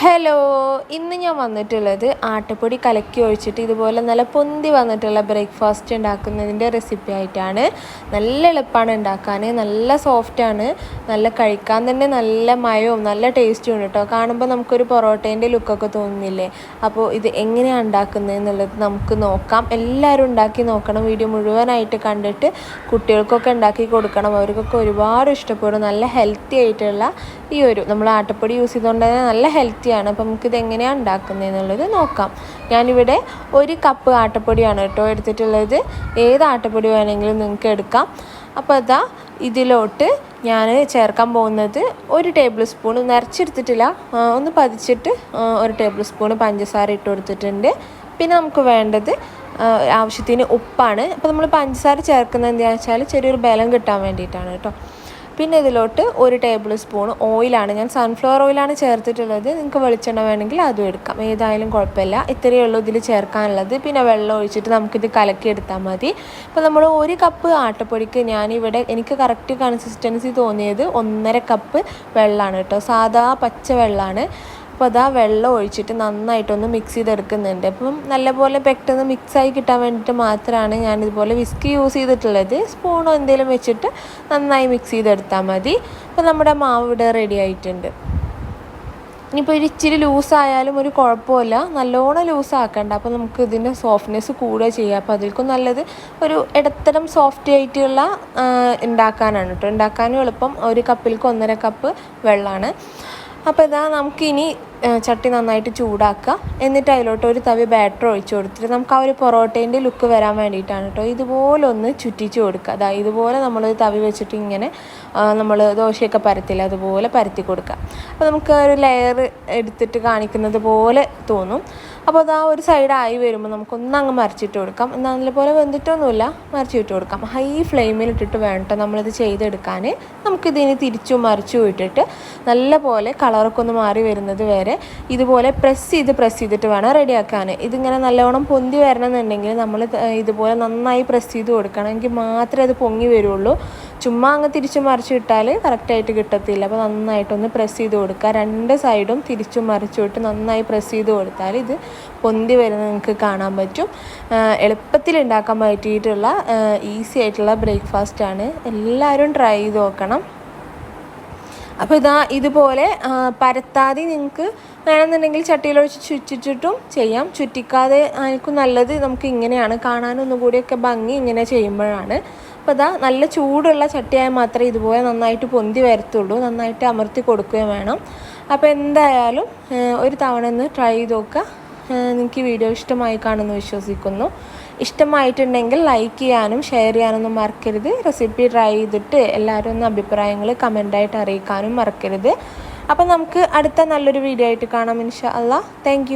Hello ഇന്ന് ഞാൻ വന്നിട്ടുള്ളത് ആട്ടപ്പൊടി കലക്കി ഒഴിച്ചിട്ട് ഇതുപോലെ നല്ല പൊന്തി വന്നിട്ടുള്ള ബ്രേക്ക്ഫാസ്റ്റ് ഉണ്ടാക്കുന്നതിന്റെ റെസിപ്പി ആയിട്ടാണ്. നല്ല എളുപ്പമാണ് ഉണ്ടാക്കാൻ നല്ല സോഫ്റ്റാണ് നല്ല കഴിക്കാൻ തന്നെ നല്ല മയവും നല്ല ടേസ്റ്റും ഉണ്ട് കേട്ടോ കാണുമ്പോൾ നമുക്കൊരു പൊറോട്ടേന്റെ ലുക്കൊക്കെ തോന്നുന്നില്ലേ? അപ്പോൾ ഇത് എങ്ങനെയാണ് ഉണ്ടാക്കുന്നത് എന്നുള്ളത് നമുക്ക് നോക്കാം. എല്ലാവരും ഉണ്ടാക്കി നോക്കണം. വീഡിയോ മുഴുവനായിട്ട് കണ്ടിട്ട് കുട്ടികൾക്കൊക്കെ ഉണ്ടാക്കി കൊടുക്കണം. അവർക്കൊക്കെ ഒരുപാട് ഇഷ്ടപ്പെടും. നല്ല ഹെൽത്തി ആയിട്ടുള്ള ഈ ഒരു നമ്മൾ ആട്ടപ്പൊടി യൂസ് ചെയ്തുകൊണ്ട് തന്നെ നല്ല ഹെൽത്തിയാണ് അപ്പം നമുക്കിത് എങ്ങനെയാണ് ഉണ്ടാക്കുന്നത് എന്നുള്ളത് നോക്കാം. ഞാനിവിടെ ഒരു കപ്പ് ആട്ടപ്പൊടിയാണ് കേട്ടോ എടുത്തിട്ടുള്ളത്. ഏത് ആട്ടപ്പൊടി വേണമെങ്കിലും നിങ്ങൾക്ക് എടുക്കാം. അപ്പോൾ അതാ ഇതിലോട്ട് ഞാൻ ചേർക്കാൻ പോകുന്നത് ഒരു ടേബിൾ സ്പൂൺ നിറച്ചെടുത്തിട്ടില്ല ഒന്ന് പതിച്ചിട്ട് ഒരു ടേബിൾ സ്പൂൺ പഞ്ചസാര ഇട്ട് കൊടുത്തിട്ടുണ്ട്. പിന്നെ നമുക്ക് വേണ്ടത് ആവശ്യത്തിന് ഉപ്പാണ്. അപ്പോൾ നമ്മൾ പഞ്ചസാര ചേർക്കുന്നത് എന്താണെന്ന് വെച്ചാൽ ചെറിയൊരു ബലം കിട്ടാൻ വേണ്ടിയിട്ടാണ് കേട്ടോ. പിന്നെ ഇതിലോട്ട് ഒരു ടേബിൾ സ്പൂൺ ഓയിലാണ് ഞാൻ സൺഫ്ലവർ ഓയിലാണ് ചേർത്തിട്ടുള്ളത്. നിങ്ങൾക്ക് വെളിച്ചെണ്ണ വേണമെങ്കിൽ അതും എടുക്കാം. ഏതായാലും കുഴപ്പമില്ല. ഇത്രയേ ഉള്ളൂ ഇതിൽ ചേർക്കാനുള്ളത്. പിന്നെ വെള്ളം ഒഴിച്ചിട്ട് നമുക്കിത് കലക്കിയെടുത്താൽ മതി. അപ്പോൾ നമ്മൾ ഒരു കപ്പ് ആട്ടപ്പൊടിക്ക് ഞാനിവിടെ എനിക്ക് കറക്റ്റ് കൺസിസ്റ്റൻസി തോന്നിയത് ഒന്നര കപ്പ് വെള്ളമാണ് കേട്ടോ. സാധാ പച്ച വെള്ളമാണ് അപ്പോൾ അതാ വെള്ളം ഒഴിച്ചിട്ട് നന്നായിട്ടൊന്ന് മിക്സ് ചെയ്തെടുക്കുന്നുണ്ട്. അപ്പം നല്ലപോലെ പെട്ടെന്ന് മിക്സായി കിട്ടാൻ വേണ്ടിയിട്ട് മാത്രമാണ് ഞാനിതുപോലെ വിസ്കി യൂസ് ചെയ്തിട്ടുള്ളത്. സ്പൂണോ എന്തെങ്കിലും വെച്ചിട്ട് നന്നായി മിക്സ് ചെയ്തെടുത്താൽ മതി. അപ്പോൾ നമ്മുടെ മാവ് ഇവിടെ റെഡി ആയിട്ടുണ്ട്. ഇനിയിപ്പോൾ ഒരു ഇച്ചിരി ലൂസായാലും ഒരു കുഴപ്പമില്ല. നല്ലോണം ലൂസാക്കണ്ട അപ്പോൾ നമുക്ക് ഇതിന്റെ സോഫ്റ്റ്നെസ് കൂടുക ചെയ്യുക അപ്പോൾ അതിൽക്കും നല്ലത് ഒരു ഇടത്തരം സോഫ്റ്റ് ആയിട്ടുള്ള ഉണ്ടാക്കാനാണ് കേട്ടോ. ഉണ്ടാക്കാനും എളുപ്പം. ഒരു കപ്പിൽക്ക് ഒന്നര കപ്പ് വെള്ളമാണ്. അപ്പോൾ ഇതാ നമുക്കിനി ചട്ടി നന്നായിട്ട് ചൂടാക്കുക. എന്നിട്ട് അതിലോട്ട് ഒരു തവി ബാറ്റർ ഒഴിച്ചു കൊടുത്തിട്ട് നമുക്ക് ആ ഒരു പൊറോട്ടേന്റെ ലുക്ക് വരാൻ വേണ്ടിയിട്ടാണ് കേട്ടോ. ഇതുപോലെ ഒന്ന് ചുറ്റിച്ച് കൊടുക്കുക. അതാ ഇതുപോലെ നമ്മൾ തവി വെച്ചിട്ട് ഇങ്ങനെ നമ്മൾ ദോശയൊക്കെ പരത്തില്ല അതുപോലെ പരത്തി കൊടുക്കുക. അപ്പോൾ നമുക്ക് ഒരു ലെയർ എടുത്തിട്ട് കാണിക്കുന്നത് പോലെ തോന്നും. അപ്പോൾ അത് ആ ഒരു സൈഡായി വരുമ്പോൾ നമുക്കൊന്ന് അങ്ങ് മറിച്ചിട്ട് കൊടുക്കാം. എന്നാൽ നല്ലപോലെ വെന്തിട്ടൊന്നുമില്ല. മറിച്ചിട്ട് കൊടുക്കാം. ഹൈ ഫ്ലെയിമിൽ ഇട്ടിട്ട് വേണ്ട നമ്മളിത് ചെയ്തെടുക്കാൻ നമുക്കിതിന് തിരിച്ചും മറിച്ചും ഇട്ടിട്ട് നല്ല പോലെ കളറൊക്കെ ഒന്ന് മാറി വരുന്നത് വരെ ഇതുപോലെ പ്രസ് ചെയ്ത് പ്രസ് ചെയ്തിട്ട് വേണം റെഡിയാക്കാൻ ഇതിങ്ങനെ നല്ലവണ്ണം പൊന്തി വരണമെന്നുണ്ടെങ്കിൽ നമ്മൾ ഇതുപോലെ നന്നായി പ്രസ് ചെയ്ത് കൊടുക്കണം. എങ്കിൽ മാത്രമേ അത് പൊങ്ങി വരുള്ളൂ. ചുമ്മാ അങ്ങ് തിരിച്ചു മറിച്ച് ഇട്ടാൽ കറക്റ്റായിട്ട് കിട്ടത്തില്ല. അപ്പോൾ നന്നായിട്ടൊന്ന് പ്രസ് ചെയ്ത് കൊടുക്കുക. രണ്ട് സൈഡും തിരിച്ചു മറിച്ചു ഇട്ട് നന്നായി പ്രസ് ചെയ്ത് കൊടുത്താൽ ഇത് പൊന്തി വരുന്നത് നിങ്ങൾക്ക് കാണാൻ പറ്റും. എളുപ്പത്തിൽ ഉണ്ടാക്കാൻ പറ്റിയിട്ടുള്ള ഈസി ആയിട്ടുള്ള ബ്രേക്ക്ഫാസ്റ്റാണ് എല്ലാവരും ട്രൈ ചെയ്ത് നോക്കണം. അപ്പോൾ ഇതാ ഇതുപോലെ പരത്താതെ നിങ്ങൾക്ക് വേണമെന്നുണ്ടെങ്കിൽ ചട്ടിയിലൊഴിച്ച് ചുറ്റിച്ചിട്ടും ചെയ്യാം. ചുറ്റിക്കാതെ ആയിരിക്കും നല്ലത്. നമുക്ക് ഇങ്ങനെയാണ് കാണാനൊന്നും കൂടിയൊക്കെ ഭംഗി ഇങ്ങനെ ചെയ്യുമ്പോഴാണ്. അപ്പോൾ ഇതാ നല്ല ചൂടുള്ള ചട്ടിയായ മാത്രമേ ഇതുപോലെ നന്നായിട്ട് പൊന്തി വരത്തുള്ളൂ. നന്നായിട്ട് അമർത്തി കൊടുക്കുകയും വേണം. അപ്പോൾ എന്തായാലും ഒരു തവണ ഒന്ന് ട്രൈ ചെയ്ത് നോക്കുക. നിങ്ങൾക്ക് വീഡിയോ ഇഷ്ടമായി കാണുമെന്ന് വിശ്വസിക്കുന്നു. ഇഷ്ടമായിട്ടുണ്ടെങ്കിൽ ലൈക്ക് ചെയ്യാനും ഷെയർ ചെയ്യാനൊന്നും മറക്കരുത്. റെസിപ്പി ട്രൈ ചെയ്തിട്ട് എല്ലാവരും ഒന്ന് അഭിപ്രായങ്ങൾ കമന്റായിട്ട് അറിയിക്കാനും മറക്കരുത്. അപ്പം നമുക്ക് അടുത്ത നല്ലൊരു വീഡിയോ ആയിട്ട് കാണാം ഇൻഷാ അല്ല താങ്ക്